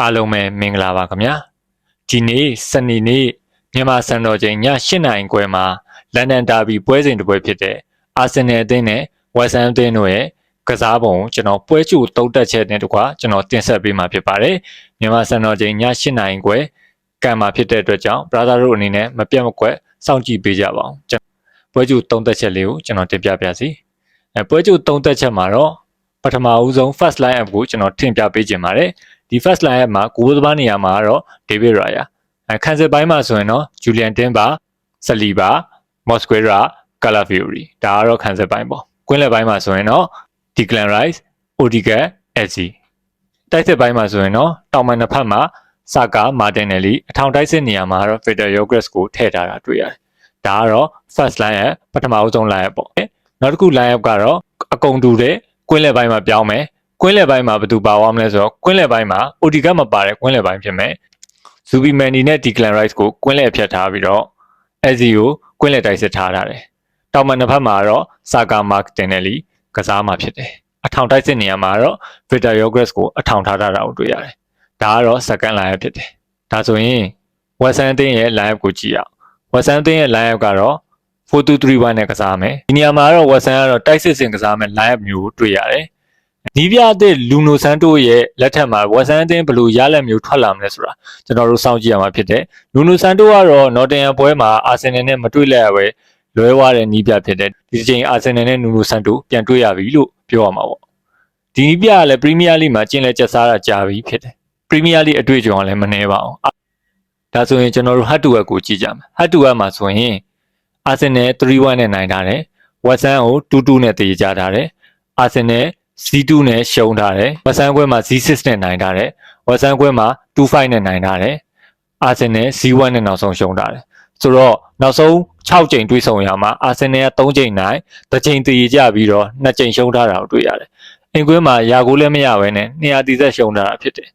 အားလုံးပဲမင်္ဂလာပါခင်ဗျာဒီနေ့စနေနေ့မြန်မာစံတော်ချိန်ည8:00နာရီခွဲမှာလန်ဒန်ဒါဘီပွဲစဉ်တစ်ပွဲဖြစ်တဲ့အာဆင်နယ်အသင်းနဲ့ဝက်ဆမ်အသင်းတို့ရဲ့ကစားပုံကိုကျွန်တော်ပွဲကြိုတုံးတက်ချက်နဲ့တကွာကျွန်တော်တင်ဆက်ပေးမှာဖြစ်ပါတယ်မြန်မာစံတော်ချိန်ည8:00နာရီခွဲကံမှာဖြစ်တဲ့အတွက်ကြောင့် brother တို့အနေနဲ့မပြတ်မကွက်စောင့်ကြည့်ပေးကြပါအောင်ကျွန်ပွဲကြိုတုံးတက်ချက်လေးကိုကျွန်တော်တင်ပြပါစီအဲပွဲကြိုတုံးတက်ချက်မှာတော့ပထမဦးဆုံး first line up ကိုကျွန်တော်တင်ပြပေးခြင်းပါတယ် ဒီ first line up မှာကိုယ်သမားနေရာမှာတော့ David Raya အဲခန်းစစ်ပိုင်းမှာဆိုရင်တော့ Julian Timber Saliba Mosquera Calafiori ဒါကတော့ခန်းစစ်ပိုင်းပေါ့ကွင်းလယ်ပိုင်းမှာဆိုရင်တော့ Declan Rice Odegaard Eze တိုက်စစ်ပိုင်းမှာဆိုရင်တော့တောင်မန်နှစ်ဖက်မှာ Saka Martinelli အထောင်တိုက်စစ်နေရာမှာတော့ Victor Yogres ကိုထည့်ထားတာတွေ့ရတယ်ဒါကတော့ first line up ပထမအဆုံး line up ပေါ့နောက်တစ်ခု line up ကတော့အကုန်တူတဲ့ကွင်းလယ်ပိုင်းမှာပြောင်းမယ် ကွင်းလယ်ပိုင်းမှာဘယ်သူပါသွားမလဲဆိုတော့ကွင်းလယ်ပိုင်းမှာ Odegaard မပါတဲ့ကွင်းလယ်ပိုင်းဖြစ်မယ်။ Zubi Mani နဲ့ Declan Rice ကိုကွင်းလယ်ဖြတ်ထားပြီးတော့ Eze ကိုကွင်းလယ်တိုက်စစ်ထားထားတယ်။တောင်မန်တစ်ဖက်မှာတော့ Saka Martinelli ကစားမှာဖြစ်တယ်။အထောင်တိုက်စစ်နေရာမှာတော့ Victor Yogres ကိုအထောင်ထားထားတာကိုတွေ့ရတယ်။ဒါကတော့ second line up ဖြစ်တယ်။ဒါဆိုရင် West Ham အသင်းရဲ့ line up ကိုကြည့်အောင်။ West Ham အသင်းရဲ့ line up ကတော့4-2-3-1နဲ့ကစားမယ်။ဒီနေရာမှာတော့ West Ham ကတော့တိုက်စစ်စင်ကစားမယ် line up မျိုးကိုတွေ့ရတယ်။ နီးပြတဲ့လူနိုဆန်တိုရဲ့လက်ထက်မှာဝက်ဆန်အသင်းဘယ်လိုရလက်မျိုးထွက်လာမလဲဆိုတာကျွန်တော်တို့စောင့်ကြည့်ရမှာဖြစ်တယ်။လူနိုဆန်တိုကတော့နော်တင်ယမ်ပွဲမှာအာဆင်နယ်နဲ့မတွေ့လက်ရပဲလွဲသွားတဲ့နီးပြဖြစ်တယ်။ဒီချိန်အာဆင်နယ်နဲ့နူနိုဆန်တိုပြန်တွေ့ရပြီလို့ပြောရမှာပေါ့။ဒီနီးပြကလည်းပရီးမီးယားလိမှာကျင်းလဲကျက်စားတာကြာပြီဖြစ်တယ်။ပရီးမီးယားလိအတွေ့အကြုံကလည်းမနှဲပါဘူး။ဒါဆိုရင်ကျွန်တော်တို့ဟတ်တူဝက်ကိုကြည့်ကြမယ်။ဟတ်တူဝက်မှာဆိုရင်အာဆင်နယ်3-1နဲ့နိုင်ထားတယ်။ဝက်ဆန်ကို2-2နဲ့တည်ကြထားတယ်။အာဆင်နယ် Z2 နဲ့ရှုံးထားတယ်ဝက်ဆန်ခွဲမှာ Z6 နဲ့နိုင်ထားတယ်ဝက်ဆန်ခွဲမှာ2-5နဲ့နိုင်ထားတယ်အာဆင်နယ် Z1 နဲ့နောက်ဆုံးရှုံးထားတယ်ဆိုတော့နောက်ဆုံး6ကြိမ်တွေးဆုံရမှာအာဆင်နယ်က3ကြိမ်နိုင်တစ်ကြိမ်တည်ကြပြီးတော့2ကြိမ်ရှုံးထားတာကိုတွေ့ရတယ်အင်ကွင်းမှာရာကိုလည်းမရဘဲနဲ့230ရှုံးထားတာဖြစ်တယ်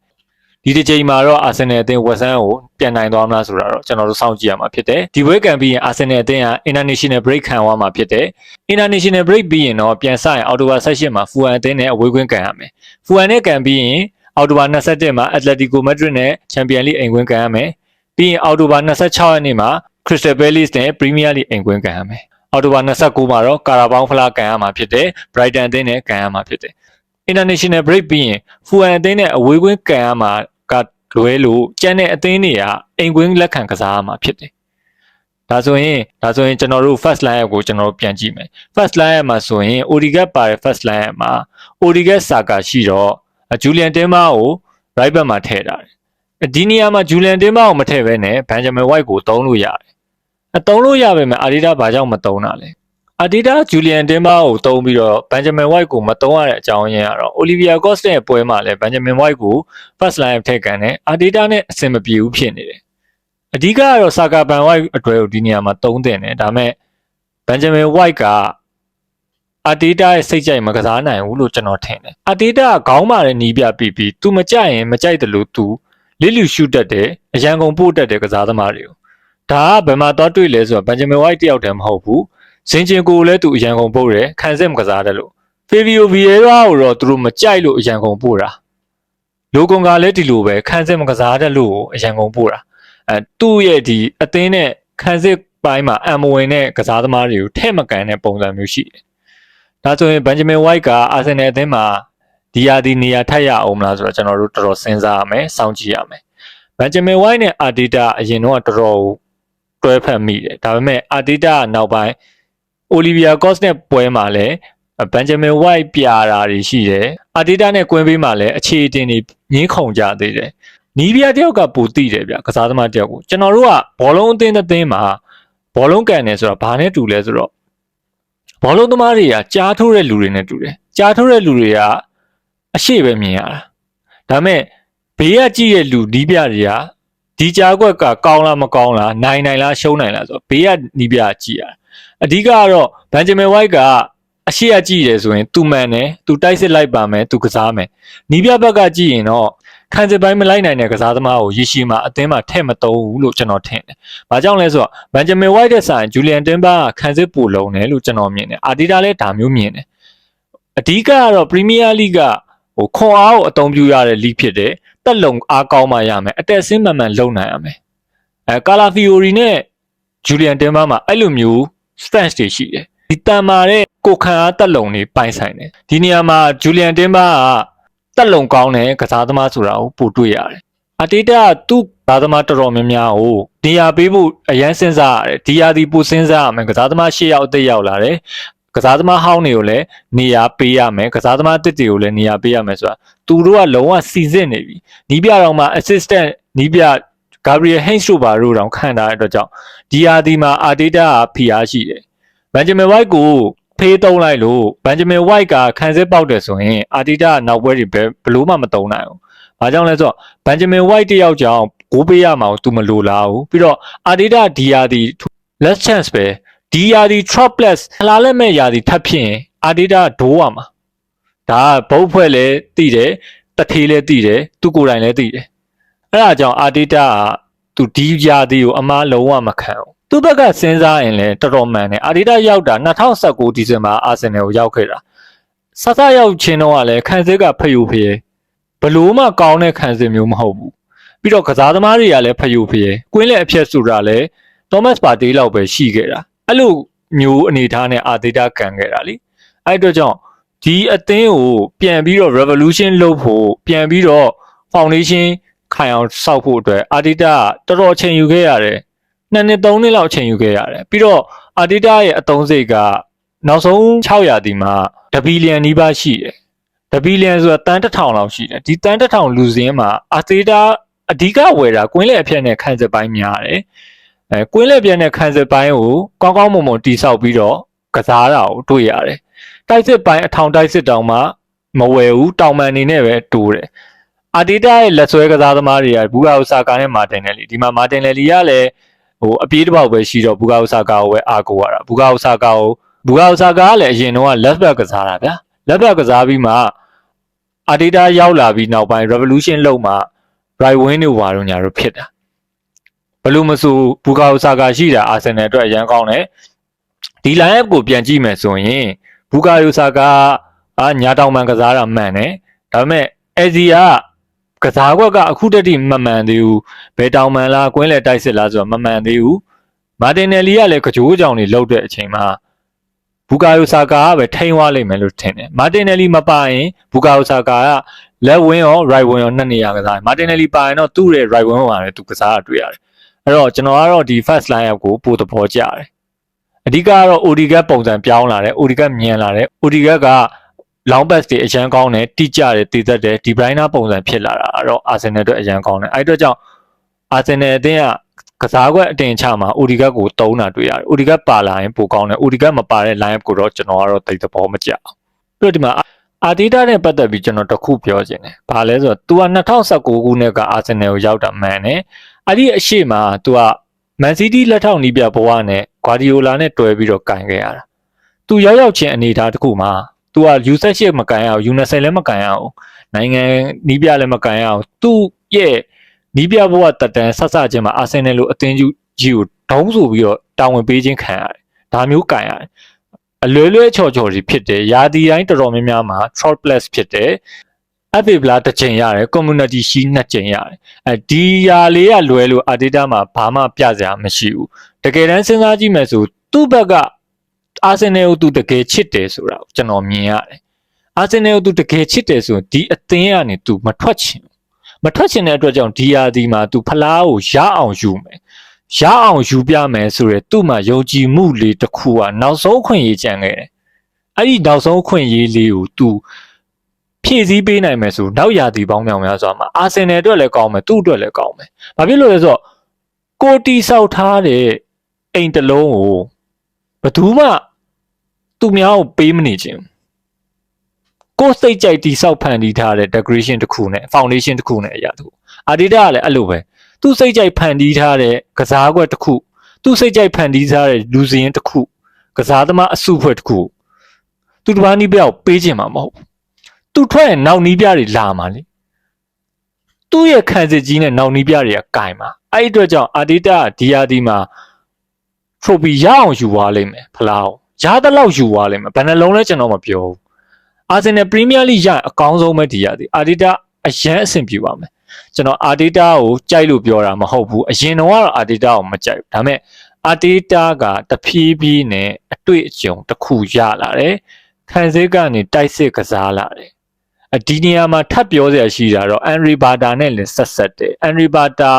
ဒီတစ်ချိန်မှာတော့အာဆင်နယ်အသင်းဝက်ဆန်ကိုပြန်နိုင်သွားမလားဆိုတာတော့ကျွန်တော်တို့စောင့်ကြည့်ရမှာဖြစ်တယ်ဒီဘွဲကန်ပြီးရင်အာဆင်နယ်အသင်းက international break ခံသွားမှာဖြစ်တယ် international break ပြီးရင်တော့ပြန်ဆိုင်အော်တိုဘာ18မှာဖူအန်အသင်းနဲ့အဝေးကွင်းကန်ရမယ်ဖူအန်နဲ့ကန်ပြီးရင်အော်တိုဘာ21မှာအက်တလက်တီကိုမက်ဒရစ်နဲ့ချန်ပီယံလိအိမ်ကွင်းကန်ရမယ်ပြီးရင်အော်တိုဘာ26ရက်နေ့မှာခရစ္စတယ်ဘဲလစ်နဲ့ပရီးမီးယားလိအိမ်ကွင်းကန်ရမယ်အော်တိုဘာ29မှာတော့ကာရာဘောင်းဖလားကန်ရမှာဖြစ်တယ်ဘရိုက်တန်အသင်းနဲ့ကန်ရမှာဖြစ်တယ် international break ပြီးရင်ဖူအန်အသင်းနဲ့အဝေးကွင်းကန်ရမှာက လွဲလို့ကျန်တဲ့အသင်းတွေကအိမ်ကွင်းလက်ခံကစားရမှာဖြစ်တယ်ဒါဆိုရင်ဒါဆိုရင်ကျွန်တော်တို့ first line up ကိုကျွန်တော်တို့ပြန်ကြည့်မယ် first line up မှာဆိုရင် Odegaard ပါတဲ့ first line up မှာ Odegaard Saka ရှိတော့ Julian Timber ကို right back မှာထည့်ထားတယ်ဒီနေရာမှာ Julian Timber ကိုမထည့်ဘဲနဲ့ Benjamin White ကိုသုံးလို့ရတယ်အသုံးလို့ရပါမယ် Adidas ဘာကြောင့်မသုံးတာလဲ Adidas Julian Timber ကိုသုံးပြီးတော့ Benjamin White ကိုမသုံးရတဲ့အကြောင်းရင်းကတော့ Olivia Costa ရဲ့ပွဲမှာလည်း Benjamin White ကို first line ထည့်ကန်တယ် Adidas နဲ့အဆင်မပြေဘူးဖြစ်နေတယ်အဓိကကတော့ Saka Ban White အတွက်ကိုဒီနေရာမှာသုံးတင်တယ်ဒါပေမဲ့ Benjamin White က Arteta ရဲ့စိတ်ကြိုက်မကစားနိုင်ဘူးလို့ကျွန်တော်ထင်တယ် Arteta ကခေါင်းမာတဲ့နီးပြပြီးပြီး तू မကြိုက်ရင်မကြိုက်တယ်လို့ तू လစ်လူရှုတတ်တယ်အရန်ကုန်ပို့တတ်တယ်ကစားသမားတွေကိုဒါကဘယ်မှာသွားတွေ့လဲဆိုတော့ Benjamin White တယောက်တည်းမဟုတ်ဘူး စင်ကျင်ကိုလည်း तू အရန်ကုန်ပို့တယ်ခံစစ်မကစားတယ်လို့ Fabio Vieira ကိုတော့သူတို့မကြိုက်လို့အရန်ကုန်ပို့တာလိုကွန်ကလည်းဒီလိုပဲခံစစ်မကစားတတ်လို့အရန်ကုန်ပို့တာအဲသူ့ရဲ့ဒီအသင်းနဲ့ခံစစ်ပိုင်းမှာအံမဝင်တဲ့ကစားသမားတွေကိုထဲ့မကန်တဲ့ပုံစံမျိုးရှိတယ်။ဒါဆိုရင်ဘန်ဂျမင်ဝိုက်ကအာဆင်နယ်အသင်းမှာဒီယာဒီနေရာထပ်ရအောင်မလားဆိုတော့ကျွန်တော်တို့တော်တော်စဉ်းစားရမယ်စောင့်ကြည့်ရမယ်။ဘန်ဂျမင်ဝိုက်နဲ့အာတီတာအရင်တော့တော်တော်တွဲဖက်မိတယ်။ဒါပေမဲ့အာတီတာနောက်ပိုင်း အိုလီဗီယာကော့စ်နဲ့ပွဲမှာလည်းဘန်ဂျမင်ဝိုက်ပြာတာတွေရှိတယ်။အာတီတာနဲ့ကွင်းပေးမှာလည်းအခြေအတင်တွေငင်းခုန်ကြသေးတယ်။နီးပြတယောက်ကပူတိတယ်ဗျကစားသမားတယောက်ကိုကျွန်တော်တို့ကဘောလုံးအသင်းအသင်းမှာဘောလုံးကန်တယ်ဆိုတော့ဘာနဲ့တူလဲဆိုတော့ဘောလုံးသမားတွေကကြားထိုးတဲ့လူတွေနဲ့တူတယ်ကြားထိုးတဲ့လူတွေကအရှိပဲမြင်ရတာဒါပေမဲ့ဘေးကကြည့်တဲ့လူဒီးပြတွေကဒီကြားကွက်ကကောင်းလားမကောင်းလားနိုင်နိုင်လားရှုံးနိုင်လားဆိုတော့ဘေးကနီးပြကြည့်ရ အဓိကကတော့ဘန်ဂျမင်ဝိုက်ကအရှိရကြည့်တယ်ဆိုရင်သူမှန်တယ်သူတိုက်စစ်လိုက်ပါမယ်သူကစားမယ်နီးပြဘက်ကကြည့်ရင်တော့ခံစစ်ပိုင်းမလိုက်နိုင်တဲ့ကစားသမားကိုရရှိမှအသင်းမှာထည့်မသုံးဘူးလို့ကျွန်တော်ထင်တယ်။ဘာကြောင့်လဲဆိုတော့ဘန်ဂျမင်ဝိုက်တဲ့ဆိုင်ဂျူလီယန်တင်ဘာကခံစစ်ပိုလုံးတယ်လို့ကျွန်တော်မြင်တယ်။အာဒီတာလည်းဒါမျိုးမြင်တယ်။အဓိကကတော့ပရီးမီးယားလိဂ်ကဟိုခွန်အားကိုအသုံးပြုရတဲ့လိဖြစ်တယ်။တက်လုံအားကောင်းမှရမယ်အတက်ဆင်းမှန်မှန်လုံနိုင်ရမယ်အဲကာလာဖီယိုရီနဲ့ဂျူလီယန်တင်ဘာမှာအဲ့လိုမျိုး stance တွေရှိတယ်ဒီတန်မာတဲ့ကိုခံအားတက်လုံတွေပိုင်ဆိုင်တယ်ဒီနေရာမှာဂျူလီယန်တင်ဘာကတက်လုံကောင်းတဲ့ကစားသမားဆိုတာကိုပို့တွေ့ရတယ်အတေတာကသူ့ကစားသမားတော်တော်များများကိုနေရာပေးဖို့အရန်စဉ်းစားရတယ်ဒီရာဒီပိုစဉ်းစားရမယ်ကစားသမား၈ယောက်အသက်ရောက်လာတယ်ကစားသမားဟောင်းတွေကိုလည်းနေရာပေးရမယ်ကစားသမားတစ်တွေကိုလည်းနေရာပေးရမယ်ဆိုတာသူတို့ကလုံးဝစီစစ်နေပြီနီးပြတော်မှာ assistant နီးပြ Gabriel Heinz တို့ပါတို့တောင်ခံထားတဲ့အတွက်ကြောင့်ဒီယာဒီမှာ Arteta ကဖိအားရှိတယ်။ Benjamin White ကိုဖေးတုံးလိုက်လို့ Benjamin White ကခံစစ်ပေါက်တယ်ဆိုရင် Arteta ကနောက်ပွဲတွေဘယ်ဘလို့မှမတုံးနိုင်ဘူး။ဘာကြောင့်လဲဆိုတော့ Benjamin White တယောက်ကြောင့်ဂိုးပေးရမှာကို तू မလိုလားဘူး။ပြီးတော့ Arteta ဒီယာဒီ last chance ပဲဒီယာဒီ tropless လာလက်မဲ့ယာဒီထပ်ဖြစ်ရင် Arteta ဒိုးရမှာ။ဒါကဘုတ်ဖွဲ့လဲတည်တယ်တထေးလဲတည်တယ်သူကိုယ်တိုင်လဲတည်တယ်။ အဲ့ဒါကြောင့်အာတီတာကသူဒီယာဒီကိုအမားလုံးဝမခံဘူးသူ့ဘက်ကစဉ်းစားရင်လည်းတော်တော်မှန်တယ်အာတီတာရောက်တာ2019ဒီဇင်ဘာအာဆင်နယ်ကိုရောက်ခဲ့တာဆဆရောက်ချင်းတော့ကလည်းခံစစ်ကဖျူဖျဲဘလို့မှကောင်းတဲ့ခံစစ်မျိုးမဟုတ်ဘူးပြီးတော့ကစားသမားတွေကလည်းဖျူဖျဲကွင်းလက်အဖြက်ဆိုတာလည်းသောမတ်ပါတီလောက်ပဲရှိခဲ့တာအဲ့လိုမျိုးအနေထားနဲ့အာတီတာကန်ခဲ့တာလीအဲ့အတွက်ကြောင့်ဒီအသင်းကိုပြန်ပြီးတော့ revolution လုပ်ဖို့ပြန်ပြီးတော့ foundation ခိုင်အောင်စောက်ဖို့အတွက်အာဒီတာကတော်တော်အချိန်ယူခဲ့ရတယ်နှစ်နှစ်သုံးနှစ်လောက်အချိန်ယူခဲ့ရတယ်ပြီးတော့အာဒီတာရဲ့အသုံးစိတ်ကနောက်ဆုံး600ဒီမှာတဘီလီယံနီးပါးရှိတယ်တဘီလီယံဆိုတာတန်တစ်ထောင်လောက်ရှိတယ်ဒီတန်တစ်ထောင်လူစင်းမှာအာဒီတာအဓိကဝယ်တာကွင်းလက်အဖြတ်နဲ့ခန်းစစ်ပိုင်းများတယ်အဲကွင်းလက်ပြက်နဲ့ခန်းစစ်ပိုင်းကိုကောင်းကောင်းမွန်မွန်တိဆောက်ပြီးတော့ကစားတာကိုတွေ့ရတယ်တိုက်စစ်ပိုင်းအထောင်တိုက်စစ်တောင်မှမဝယ်ဘူးတောင်ပန်နေနဲ့ပဲတိုးတယ် အာတီတာရဲ့လက်ဆွဲကစားသမားတွေကဘူဂါအိုဆာကာနဲ့မာတင်နယ်လီဒီမှာမာတင်နယ်လီကလည်းဟိုအပြေးတစ်ပေါက်ပဲရှိတော့ဘူဂါအိုဆာကာကိုပဲအားကိုးရတာဘူဂါအိုဆာကာကိုဘူဂါအိုဆာကာကလည်းအရင်တော့ left back ကစားတာဗျာ left back ကစားပြီးမှအာတီတာရောက်လာပြီးနောက်ပိုင်း revolution လုပ်မှ right wing တွေဘာလို့ညာတော့ဖြစ်တာဘလို့မဆိုဘူဂါအိုဆာကာရှိတာအာဆင်နယ်အတွက်အရန်ကောင်းတယ်ဒီ line up ကိုပြန်ကြည့်မယ်ဆိုရင်ဘူဂါအိုဆာကာကညာတောင်မှန်ကစားတာမှန်တယ်ဒါပေမဲ့အဲဇီက ကစားကွက်ကအခုတည်းကမမှန်သေးဘူးဘယ်တောင်မှန်လားကွင်းလေတိုက်စစ်လားဆိုတော့မမှန်သေးဘူးမာတင်နယ်လီကလည်းကကြိုးကြောင်တွေလှုပ်တဲ့အချိန်မှာဘူကာယိုဆာကာကပဲထိန်းသွားလိမ့်မယ်လို့ထင်တယ်မာတင်နယ်လီမပါရင်ဘူကာယိုဆာကာကလက်ဝင်းရော right wing ရောနှစ်နေရာကစားတယ်မာတင်နယ်လီပါရင်တော့သူ့ရဲ့ right wing မှာလည်းသူကစားတာတွေ့ရတယ်အဲ့တော့ကျွန်တော်ကတော့ဒီ first line up ကိုပိုသဘောကျတယ်အဓိကကတော့ ODGAT ပုံစံပြောင်းလာတယ် ODGAT မြန်လာတယ် ODGAT က long pass တွေအရန်ကောင်းတယ်တိကျတယ်တည်သက်တယ်ဒီ Bruyne ပုံစံဖြစ်လာတာအဲ့တော့ Arsenal အတွက်အရန်ကောင်းတယ်အဲ့အတွက်ကြောင့် Arsenal အသင်းကကစားကွက်အတင်ချမှာ Odegaard ကိုတုံးတာတွေ့ရတယ် Odegaard ပါလာရင်ပိုကောင်းတယ် Odegaard မပါတဲ့ line up ကိုတော့ကျွန်တော်ကတော့တိတ်သဘောမကျဘူးပြီးတော့ဒီမှာအာတီတာနဲ့ပတ်သက်ပြီးကျွန်တော်တခုပြောချင်တယ်။ဘာလဲဆိုတော့ तू က2019ခုနှစ်ကအာဆင်နယ်ကိုရောက်တာမှန်တယ်။အဲ့ဒီအရှိမ तू ကမန်စီးတီးလက်ထောက်နီးပြဘဝနဲ့ဂွာဒီယိုလာနဲ့တွဲပြီးတော့ကင်ခဲ့ရတာ။ तू ရောက်ရောက်ချင်းအနေထားတစ်ခုမှာ तू က U18 မကန်ရအောင် U20 လည်းမကန်ရအောင်နိုင်ငံနီးပြလည်းမကန်ရအောင် သူ့ရဲ့နီးပြဘဝတက်တန်းဆက်ဆချင်းမှာအာဆင်နယ်လိုအသင်းကြီးကြီးကိုဒုံးဆိုပြီးတော့တာဝန်ပေးခြင်းခံရတယ်ဒါမျိုးကန်ရတယ်အလွယ်လွယ်ချော်ချော်ကြီးဖြစ်တယ်ယာဒီတိုင်းတော်တော်များများမှာ short plus ဖြစ်တယ် FA ဗလာတစ်ချိန်ရတယ် community ရှိနှစ်ချိန်ရတယ်အဲဒီယာလေးကလွယ်လို့ Adida မှာဘာမှပြစရာမရှိဘူးတကယ်တမ်းစဉ်းစားကြည့်မယ်ဆိုသူ့ဘက်က အာဆင်နယ်ကိုသူတကယ်ချစ်တယ်ဆိုတာကိုကျွန်တော်မြင်ရတယ်အာဆင်နယ်ကိုသူတကယ်ချစ်တယ်ဆိုရင်ဒီအသင်းကနေသူမထွက်ချင်မထွက်ချင်တဲ့အတွက်ကြောင့်ဒီယာဒီမှာသူဖလားကိုရအောင်ယူမယ်ရအောင်ယူပြမယ်ဆိုရယ်သူ့မှာယုံကြည်မှုလေးတစ်ခုကနောက်ဆုံးခွင့်ရေးကြံခဲ့တယ်အဲ့ဒီနောက်ဆုံးခွင့်ရေးလေးကိုသူဖြည့်ဆည်းပေးနိုင်မယ်ဆိုနောက်ရာသီပေါင်းမြောင်များစွာမှာအာဆင်နယ်အတွက်လည်းကောင်းမယ်သူ့အတွက်လည်းကောင်းမယ်။ဘာဖြစ်လို့လဲဆိုတော့ကိုတီဆောက်ထားတဲ့အိမ်တစ်လုံးကိုဘယ်သူမှ သူများကိုပေးမနေခြင်းကိုယ်စိတ်ကြိုက်တီဆောက်ဖန်တီးထားတဲ့ decoration တစ်ခုနဲ့ foundation တစ်ခုနဲ့အရာတစ်ခုအာဒီတာကလည်းအဲ့လိုပဲသူစိတ်ကြိုက်ဖန်တီးထားတဲ့ကစားကွက်တစ်ခုသူစိတ်ကြိုက်ဖန်တီးထားတဲ့လူစင်းတစ်ခုကစားသမားအစုဖွဲ့တစ်ခုသူတစ်ပါးနီးပြောက်ပေးခြင်းမှာမဟုတ်ဘူးသူထွက်ရင်နောက်နီးပြတွေလာမှာလေသူ့ရဲ့ခံစစ်ကြီးနဲ့နောက်နီးပြတွေကကင်မှာအဲ့ဒီအတွက်ကြောင့်အာဒီတာဒီယာဒီမှာ trophy ရအောင်ယူသွားလိမ့်မယ်ဖလား ရတဲ့လောက်ယူသွားလိမ့်မယ်ဘယ်နှလုံးလဲကျွန်တော်မပြောဘူးအာဆင်နယ်ပရီးမီးယားလိရအကောင်းဆုံးပဲဒီရသည်အာဒီတာအရန်အဆင်ပြေပါမယ်ကျွန်တော်အာတီတာကိုကြိုက်လို့ပြောတာမဟုတ်ဘူးအရင်တော့ကတော့အာတီတာကိုမကြိုက်ဘူးဒါပေမဲ့အာတီတာကတဖြည်းဖြည်းနဲ့အတွေ့အကြုံတစ်ခုရလာတယ်ခံစစ်ကနေတိုက်စစ်ကစားလာတယ်အဒီနေရာမှာထပ်ပြောစရာရှိတာတော့အန်ရီဘာတာနဲ့လည်းဆက်ဆက်တယ်အန်ရီဘာတာ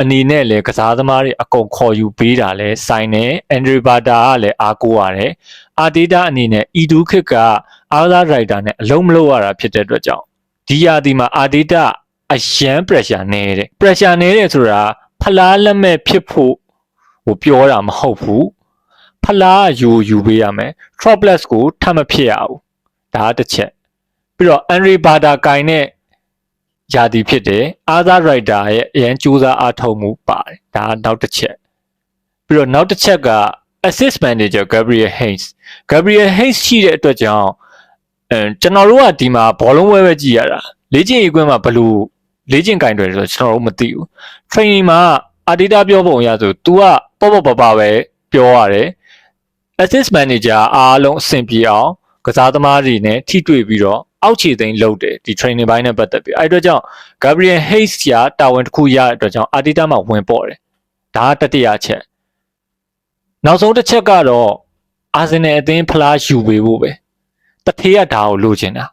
အနေနဲ့လည်းကစားသမားတွေအကုန်ခေါ်ယူပေးတာလဲဆိုင်တယ်အန်ရီဘာတာကလည်းအားကိုးရတယ်အာတီတာအနေနဲ့အီဒူခစ်ကအားသာရိုက်တာနဲ့အလုံးမလုံးရတာဖြစ်တဲ့အတွက်ကြောင့်ဒီယာဒီမှာအာတီတာအရန် pressure နေတယ် pressure နေတယ်ဆိုတာဖလားလက်မဲ့ဖြစ်ဖို့ဟိုပြောတာမဟုတ်ဘူးဖလားယူယူပေးရမယ် droplets ကိုထပ်မဖြစ်ရဘူးဒါကတစ်ချက်ပြီးတော့ Henry Barter ကင်နဲ့ ယာတီဖြစ်တယ်အာသာရိုက်တာရဲ့အရန်ကြိုးစားအားထုတ်မှုပါတယ်ဒါကနောက်တစ်ချက်ပြီးတော့နောက်တစ်ချက်က assist manager Gabriel Hayes Gabriel Hayes ရှိတဲ့အတွက်ကြောင့်အဲကျွန်တော်တို့ကဒီမှာဘောလုံးဝဲပဲကြည့်ရတာလေ့ကျင့်ရေးကွင်းမှာဘလို့လေ့ကျင့်ကင်တွေဆိုကျွန်တော်တို့မသိဘူး training မှာအာဒီတာပြောပုံရဆို तू ကပေါ့ပေါ့ပပပဲပြောရတယ် assist manager အားလုံးအဆင်ပြေအောင်ကစားသမားတွေနဲ့ထိတွေ့ပြီးတော့ အောက်ခြေသိမ်းလုပ်တယ်ဒီ training ဘိုင်းနဲ့ပတ်သက်ပြီးအဲ့အတွက်ကြောင့် Gabriel Hayes ကတာဝန်တစ်ခုရတဲ့အတွက်ကြောင့်အာဒီတာမှာဝင်ပေါ်တယ်ဒါကတတိယချက်နောက်ဆုံးတစ်ချက်ကတော့အာဆင်နယ်အသင်းဖလားယူပေးဖို့ပဲတထေးကဒါကိုလိုချင်တာ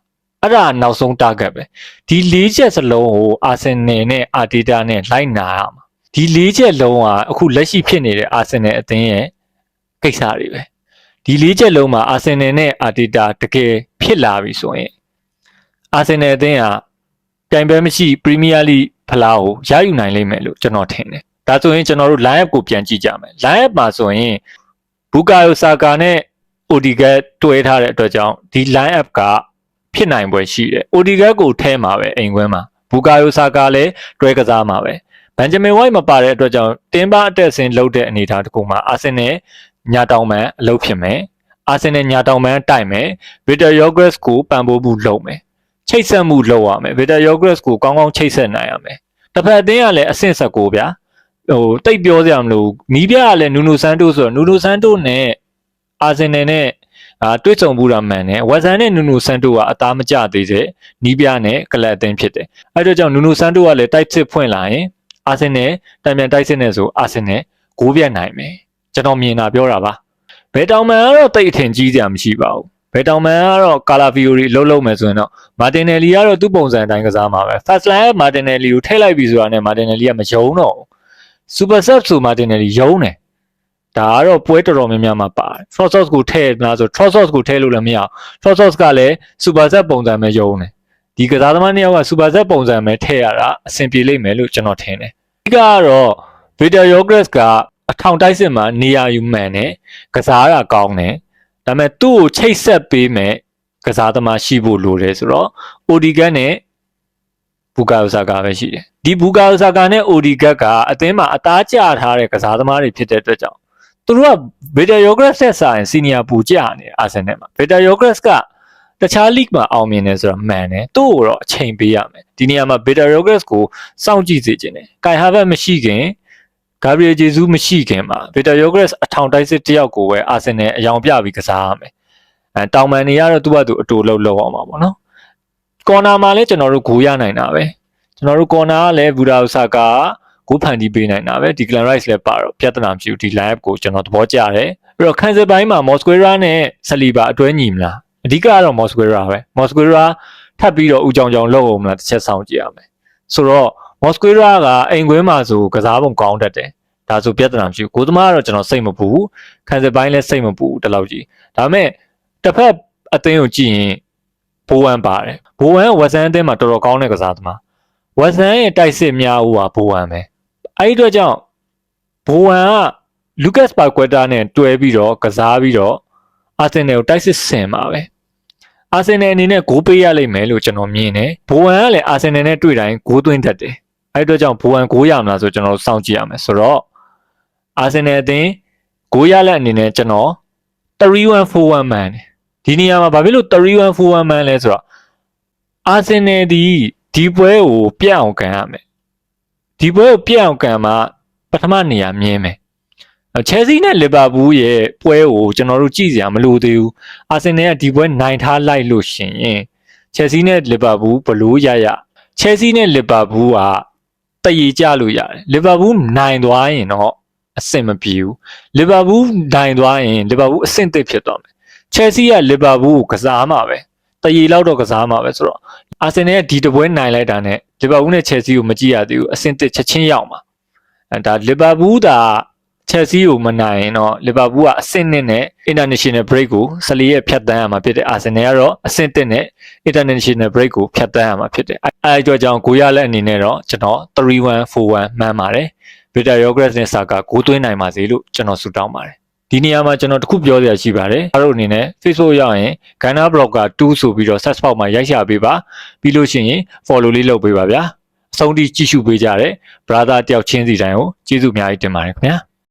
အဲ့ဒါနောက်ဆုံး target ပဲဒီ၄ချက်စလုံးကိုအာဆင်နယ်နဲ့အာဒီတာနဲ့လိုက်နာရမှာဒီ၄ချက်လုံးကအခုလက်ရှိဖြစ်နေတဲ့အာဆင်နယ်အသင်းရဲ့ကိစ္စတွေပဲဒီ၄ချက်လုံးမှာအာဆင်နယ်နဲ့အာဒီတာတကယ်ဖြစ်လာပြီဆိုရင် အာဆင်နယ်အသင်းကပြိုင်ပွဲမရှိပရီးမီးယားလိဖလားကိုရယူနိုင်လိမ့်မယ်လို့ကျွန်တော်ထင်တယ်ဒါဆိုရင်ကျွန်တော်တို့ line up ကိုပြန်ကြည့်ကြမယ် line up မှာဆိုရင်ဘူကာယိုဆာကာနဲ့အိုဒီဂတ်တွဲထားတဲ့အတွက်ကြောင့်ဒီ line up ကဖြစ်နိုင်ပွဲရှိတယ်အိုဒီဂတ်ကိုထဲမှာပဲအိမ်ခွင်းမှာဘူကာယိုဆာကာလည်းတွဲကစားမှာပဲဘန်ဂျမင်ဝိုက်မပါတဲ့အတွက်ကြောင့်တင်းပါအတက်ဆင်လှုပ်တဲ့အနေအထားတစ်ခုမှာအာဆင်နယ်ညာတောင်မန်အလုပ်ဖြစ်မယ်အာဆင်နယ်ညာတောင်မန်တိုက်မယ်ဗီတာယောဂရက်စ်ကိုပံ့ပိုးမှုလုပ်မယ် ချိတ်ဆက်မှုလုပ်ရမယ်ဗီတာယောဂရက်စ်ကိုကောင်းကောင်းချိတ်ဆက်နိုင်ရမယ်တစ်ဖက်အသင်းကလည်းအဆင့်ဆက်ကိုဗျာဟိုတိတ်ပြောစရာမလိုမီးပြကလည်းနူနိုဆန်တိုဆိုတော့နူနိုဆန်တိုနဲ့အာဆင်နယ်နဲ့အာတွေ့ဆုံမှုတာမှန်တယ်ဝက်ဆန်နဲ့နူနိုဆန်တိုကအသားမကျသေးစေနီးပြနဲ့ကလပ်အသင်းဖြစ်တယ်အဲ့တော့ကြောင့်နူနိုဆန်တိုကလည်းတိုက်စစ်ဖွင့်လာရင်အာဆင်နယ်တံပြန်တိုက်စစ်နေဆိုအာဆင်နယ်ဂိုးပြတ်နိုင်မယ်ကျွန်တော်မြင်တာပြောတာပါဘယ်တောင်မန်ကတော့တိတ်အထင်ကြီးစရာမရှိပါဘူး ဘယ်တောင်မန်ကတော့ကာလာဖီယိုရီလှုပ်လှုပ်မယ်ဆိုရင်တော့မာတင်နယ်လီကတော့သူ့ပုံစံအတိုင်းကစားမှာပဲ first line မာတင်နယ်လီကိုထိလိုက်ပြီဆိုတာနဲ့မာတင်နယ်လီကမယုံတော့ဘူး super sub ဆိုမာတင်နယ်လီယုံတယ်ဒါကတော့ပွဲတော်တော်များများမှာပါတယ် Trossos ကိုထည့်လားဆို Trossos ကိုထည့်လို့လည်းမရအောင် Trossos ကလည်း super sub ပုံစံပဲယုံတယ်ဒီကစားသမားနှစ်ယောက်က super sub ပုံစံပဲထည့်ရတာအဆင်ပြေလိမ့်မယ်လို့ကျွန်တော်ထင်တယ်အဓိကကတော့ Victor Yogres ကအထောင်တိုက်စစ်မှာနေရာယူမှန်တယ်ကစားတာကောင်းတယ် ဒါပေမဲ့သူ့ကိုချိတ်ဆက်ပေးမယ်ကစားသမားရှိဖို့လိုတယ်ဆိုတော့ Odigan နဲ့ဘူကာယိုဆာကာပဲရှိတယ်ဒီဘူကာယိုဆာကာနဲ့အိုဒီဂတ်ကအသင်းမှာအသားကျထားတဲ့ကစားသမားတွေဖြစ်တဲ့အတွက်ကြောင့်သူတို့ကဗီတာယိုဂရက်ဆက်ဆိုင်စီနီယာပူကျနေအာဆင်နယ်မှာဗီတာယိုဂရက်ကတခြား league မှာအောင်မြင်နေဆိုတော့မှန်တယ်သူ့ကိုတော့အချိန်ပေးရမယ်ဒီနေရာမှာဗီတာယိုဂရက်ကိုစောင့်ကြည့်စေခြင်းတယ်ကိုင်ဟာဘတ်မရှိခင် ဂါဘရီယယ်ဂျေဇူးမရှိခင်မှာဗီတာယိုဂရက်အထောင်တိုက်စစ်တယောက်ကိုပဲအာဆင်နယ်အယောင်ပြပြီးကစားရမယ်အဲတောင်မန်တွေကတော့သူ့ဘာသူအတူလှုပ်လှုပ်အောင်ပါပေါ့နော်ကော်နာမှာလည်းကျွန်တော်တို့ဂိုးရနိုင်တာပဲကျွန်တော်တို့ကော်နာကလည်းဘူရာဥဆာကာကိုဖန်တီးပေးနိုင်တာပဲဒီကလန်ရိုက်စ်လည်းပါတော့ပြဿနာမရှိဘူးဒီ live ကိုကျွန်တော်သဘောကျတယ်ပြီးတော့ခန်းစစ်ပိုင်းမှာမော်စကွေရာနဲ့ဆလီဘာအတွဲညီမလားအဓိကကတော့မော်စကွေရာပဲမော်စကွေရာထပ်ပြီးတော့ဦးကြောင်ကြောင်လောက်အောင်မလားတစ်ချက်ဆောင်ကြည့်ရမယ်ဆိုတော့ မော်စကွေရာကအိမ်ခွင်းမှာဆိုကစားပုံကောင်းတတ်တယ်ဒါဆိုပြဿနာမရှိဘူးကိုသမားကတော့ကျွန်တော်စိတ်မပူဘူးခန်းစစ်ပိုင်းလည်းစိတ်မပူဘူးတလောက်ကြီးဒါပေမဲ့တစ်ဖက်အသင်းကိုကြည့်ရင်ဘိုးဝမ်ပါတယ်ဘိုးဝမ်ကဝက်ဆန်အသင်းမှာတော်တော်ကောင်းတဲ့ကစားသမားဝက်ဆန်ရဲ့တိုက်စစ်များဦးဟာဘိုးဝမ်ပဲအဲ့ဒီအတွက်ကြောင့်ဘိုးဝမ်ကလူကတ်ပါကွက်တာနဲ့တွဲပြီးတော့ကစားပြီးတော့အာဆင်နယ်ကိုတိုက်စစ်ဆင်ပါပဲအာဆင်နယ်အနေနဲ့ဂိုးပေးရလိမ့်မယ်လို့ကျွန်တော်မြင်တယ်ဘိုးဝမ်ကလည်းအာဆင်နယ်နဲ့တွေ့တိုင်းဂိုးသွင်းတတ်တယ် အဲ့ဒီအတွက်ကြောင့်ဘိုးဝမ်ဂိုးရမလားဆိုကျွန်တော်တို့စောင့်ကြည့်ရမယ်ဆိုတော့အာဆင်နယ်အသင်းဂိုးရလက်အနေနဲ့ကျွန်တော်3141 man ဒီနေရာမှာဘာဖြစ်လို့3141 man လဲဆိုတော့အာဆင်နယ်ဒီဒီပွဲကိုပြတ်အောင်ကန်ရမယ်ဒီပွဲကိုပြတ်အောင်ကန်မှပထမနေရာမြင်းမယ်ချယ်ဆီနဲ့လီဗာပူးရဲ့ပွဲကိုကျွန်တော်တို့ကြည့်စရာမလိုသေးဘူးအာဆင်နယ်ကဒီပွဲနိုင်ထားလိုက်လို့ရှင်ရင်ချယ်ဆီနဲ့လီဗာပူးဘလို့ရရချယ်ဆီနဲ့လီဗာပူးက တည်ရကြလို့ရတယ်လီဗာပူးနိုင်သွားရင်တော့အဆင်မပြေဘူးလီဗာပူးနိုင်သွားရင်လီဗာပူးအဆင့်သစ်ဖြစ်သွားမယ်ချယ်ဆီကလီဗာပူးကိုကစားမှာပဲတည်ရလောက်တော့ကစားမှာပဲဆိုတော့အာဆင်နယ်ကဒီတပွဲနိုင်လိုက်တာနဲ့လီဗာပူးနဲ့ချယ်ဆီကိုမကြည့်ရသေးဘူးအဆင့်သစ်ချက်ချင်းရောက်မှာအဲဒါလီဗာပူးဒါ ချယ်ဆီကိုမနိုင်ရင်တော့လီဗာပူးကအဆင့်နှစ်နဲ့ international break ကို14ရက်ဖြတ်တန်းရမှာဖြစ်တဲ့အာဆင်နယ်ကတော့အဆင့်တစ်နဲ့ international break ကိုဖြတ်တန်းရမှာဖြစ်တယ်အဲအဲအကြောကြောင့်ကိုရလက်အနေနဲ့တော့ကျွန်တော်3141မှန်းပါတယ်ဗီတာယောဂရက်နဲ့စာကကိုသွင်းနိုင်ပါစေလို့ကျွန်တော်ဆုတောင်းပါတယ်ဒီနေရာမှာကျွန်တော်တခုပြောစရာရှိပါတယ်အားတို့အနေနဲ့ Facebook ရောက်ရင် Ghana Blogger 2ဆိုပြီးတော့ search box မှာရိုက်ရှာပေးပါပြီးလို့ရှိရင် follow လေးလုပ်ပေးပါဗျာအဆုံးထိကြည့်ရှုပေးကြတဲ့ brother တယောက်ချင်းစီတိုင်းကိုကျေးဇူးအများကြီးတင်ပါတယ်ခင်ဗျာ